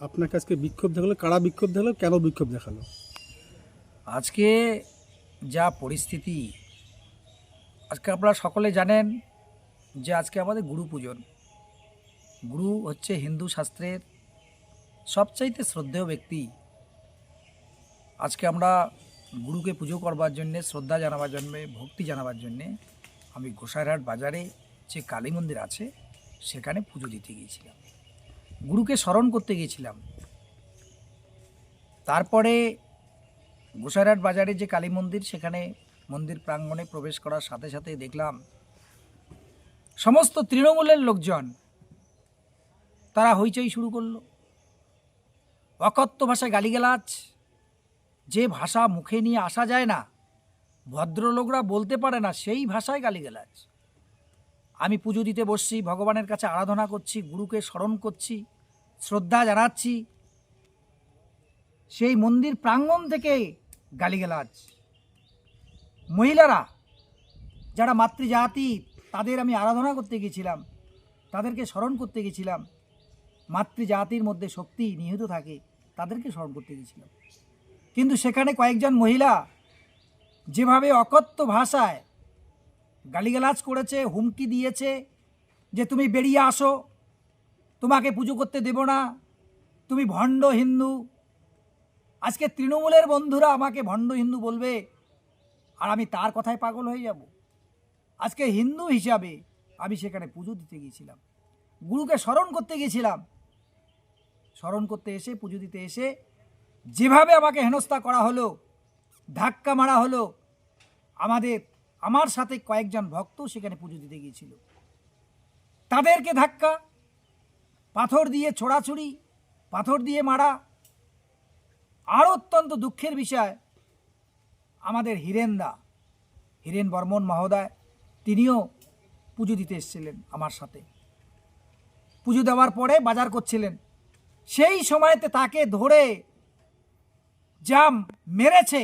আপনাকে আজকে বিক্ষোভ দেখাল? কারা বিক্ষোভ দেখাল? কেন বিক্ষোভ দেখাল? আজকে যা পরিস্থিতি, আজকে আপনারা সকলে জানেন যে আজকে আমাদের গুরু পূজন। গুরু হচ্ছে হিন্দু শাস্ত্রের সবচাইতে শ্রদ্ধেয় ব্যক্তি। আজকে আমরা গুরুকে পুজো করবার জন্যে, শ্রদ্ধা জানাবার জন্যে, ভক্তি জানাবার জন্যে আমি গোসাইরহাট বাজারে যে কালী মন্দির আছে, সেখানে পুজো দিতে গিয়েছিলাম। গুরুকে স্মরণ করতে গিয়েছিলাম। তারপরে গোসাইরহাট বাজারে যে কালী মন্দির, সেখানে মন্দির প্রাঙ্গণে প্রবেশ করার সাথে সাথে দেখলাম, সমস্ত তৃণমূলের লোকজন তারা হইচই শুরু করল। অকথ্য ভাষায় গালিগালাজ, যে ভাষা মুখে নিয়ে আসা যায় না, ভদ্রলোকরা বলতে পারে না, সেই ভাষায় গালিগালাজ। আমি পুজো দিতে বসছি, ভগবানের কাছে আরাধনা করছি, গুরুকে স্মরণ করছি শ্রদ্ধা জানাচ্ছি। সেই মন্দির প্রাঙ্গণ থেকে গালিগালাজ। মহিলারা, যারা মাতৃজাতি, তাদের আমি আরাধনা করতে গেছিলাম, তাদেরকে স্মরণ করতে গেছিলাম। মাতৃজাতির মধ্যে শক্তি নিহিত থাকে, তাদেরকে স্মরণ করতে গেছিলাম। কিন্তু সেখানে কয়েকজন মহিলা যেভাবে অকথ্য ভাষায় গালিগালাজ করেছে, হুমকি দিয়েছে যে, তুমি বেরিয়ে আসো। তোমাকে পুজো করতে দেব না। তুমি ভণ্ড হিন্দু। আজকে তৃণমূলের বন্ধুরা আমাকে ভণ্ড হিন্দু বলবে, আর আমি তার কথায় পাগল হয়ে যাব। আজকে হিন্দু হিসাবে আমি সেখানে পুজো দিতে গিয়েছিলাম। গুরুকে স্মরণ করতে গিয়েছিলাম। স্মরণ করতে এসে, পুজো দিতে এসে যেভাবে আমাকে হেনস্থা করা হলো, ধাক্কা মারা হলো, আমাদের, আমার সাথে কয়েকজন ভক্ত সেখানে পুজো দিতে গিয়েছিল। তাদেরকে ধাক্কা পাথর দিয়ে ছোড়াছুড়ি, পাথর দিয়ে মারা, আরও অত্যন্ত দুঃখের বিষয় আমাদের হিরেনদা, হিরেন বর্মন মহোদয়, তিনিও পুজো দিতে এসেছিলেন আমার সাথে। পুজো দেওয়ার পরে বাজার করছিলেন। সেই সময়তে তাকে ধরে জাম মেরেছে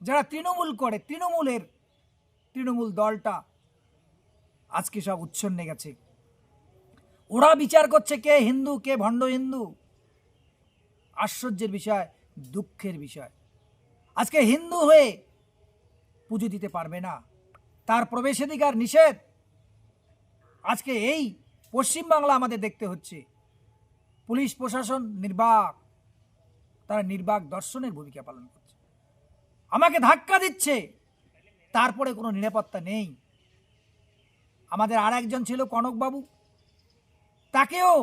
যারা তৃণমূল করে, তৃণমূলের, তৃণমূল দলটা। আজকে সব উচ্ছন্নে গেছে। ওরা বিচার করছে কে হিন্দু, কে ভণ্ড হিন্দু। আশ্চর্যের বিষয়, দুঃখের বিষয়। আজকে হিন্দু হয়ে পুজো দিতে পারবে না। তার প্রবেশাধিকার নিষেধ। আজকে এই পশ্চিমবাংলা আমাদের দেখতে হচ্ছে। পুলিশ প্রশাসন নির্বাক, তারা নির্বাক দর্শনের ভূমিকা পালন করছে। আমাকে ধাক্কা দিচ্ছে, তারপরে কোনো নিরাপত্তা নেই। আমাদের আর একজন ছিল কনকবাবু। তাকেও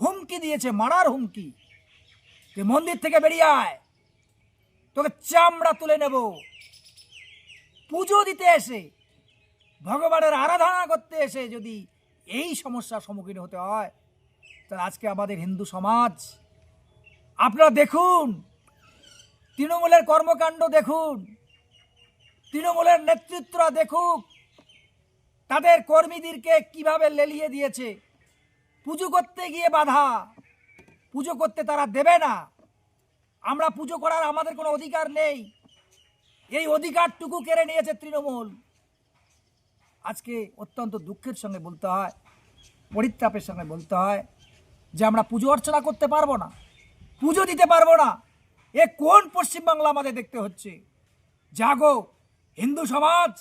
হুমকি দিয়েছে, মারার হুমকি। যে মন্দির থেকে বেরিয়ে আয়। তোকে চামড়া তুলে নেব। পুজো দিতে এসে, ভগবানের আরাধনা করতে এসে যদি এই সমস্যার সম্মুখীন হতে হয়, তাহলে আজকে আমাদের হিন্দু সমাজ, আপনারা দেখুন, তৃণমূলের কর্মকাণ্ড দেখুন, তৃণমূলের নেতৃত্বরা দেখুক, তাদের কর্মীদেরকে কীভাবে লেলিয়ে দিয়েছে পুজো করতে গিয়ে বাধা। পুজো করতে তারা দেবে না। আমরা পুজো করার আমাদের কোনো অধিকার নেই। এই অধিকারটুকু কেড়ে নিয়েছে তৃণমূল। আজকে অত্যন্ত দুঃখের সঙ্গে বলতে হয়, পরিত্রাপের সঙ্গে বলতে হয় যে আমরা পুজো অর্চনা করতে পারব না, পুজো দিতে পারব না। এ কোন পশ্চিমবাংলা আমাদের দেখতে হচ্ছে? জাগো, হিন্দু সমাজ,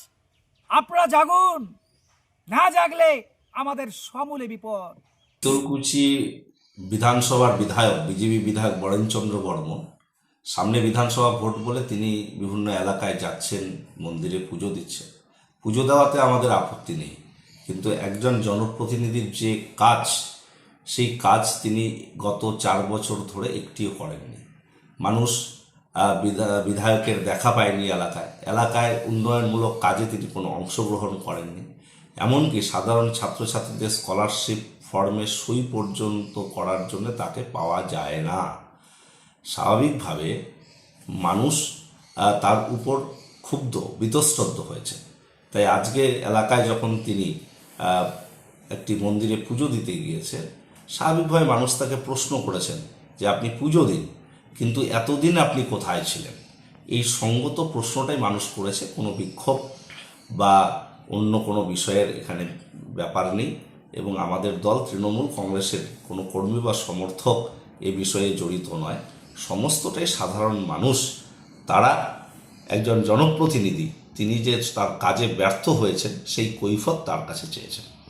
আপনারা জাগুন। না জাগলে আমাদের সমূলে বিপদ। তোরকুচি বিধানসভার বিধায়ক, বিজেপি বিধায়ক বরেনচন্দ্র বর্মন সামনে বিধানসভা ভোট বলে তিনি বিভিন্ন এলাকায় যাচ্ছেন, মন্দিরে পুজো দিচ্ছেন। পুজো দেওয়াতে আমাদের আপত্তি নেই, কিন্তু একজন জনপ্রতিনিধির যে কাজ, সেই কাজ তিনি গত চার বছর ধরে একটিও করেননি। মানুষ বিধায়কের দেখা পায়নি এলাকায়। এলাকায় উন্নয়নমূলক কাজে তিনি কোনো অংশগ্রহণ করেননি। এমনকি সাধারণ ছাত্রছাত্রীদের স্কলারশিপ ফর্মে সই পর্যন্ত করার জন্য তাকে পাওয়া যায় না। স্বাভাবিকভাবে মানুষ তার উপর ক্ষুব্ধ বিতস্তব্ধ হয়েছে। তাই আজকে এলাকায় যখন তিনি একটি মন্দিরে পুজো দিতে গিয়েছেন, স্বাভাবিকভাবে মানুষ তাকে প্রশ্ন করেছেন যে, আপনি পুজো দিন, কিন্তু এতদিন আপনি কোথায় ছিলেন? এই সঙ্গত প্রশ্নটাই মানুষ করেছে। কোনো বিক্ষোভ বা অন্য কোনো বিষয়ের এখানে ব্যাপার নেই। এবং আমাদের দল তৃণমূল কংগ্রেসের কোনো কর্মী বা সমর্থক এ বিষয়ে জড়িত নয়। সমস্তটাই সাধারণ মানুষ। তারা একজন জনপ্রতিনিধি। তিনি যে তার কাজে ব্যর্থ হয়েছেন, সেই কৈফত তার কাছে চেয়েছেন।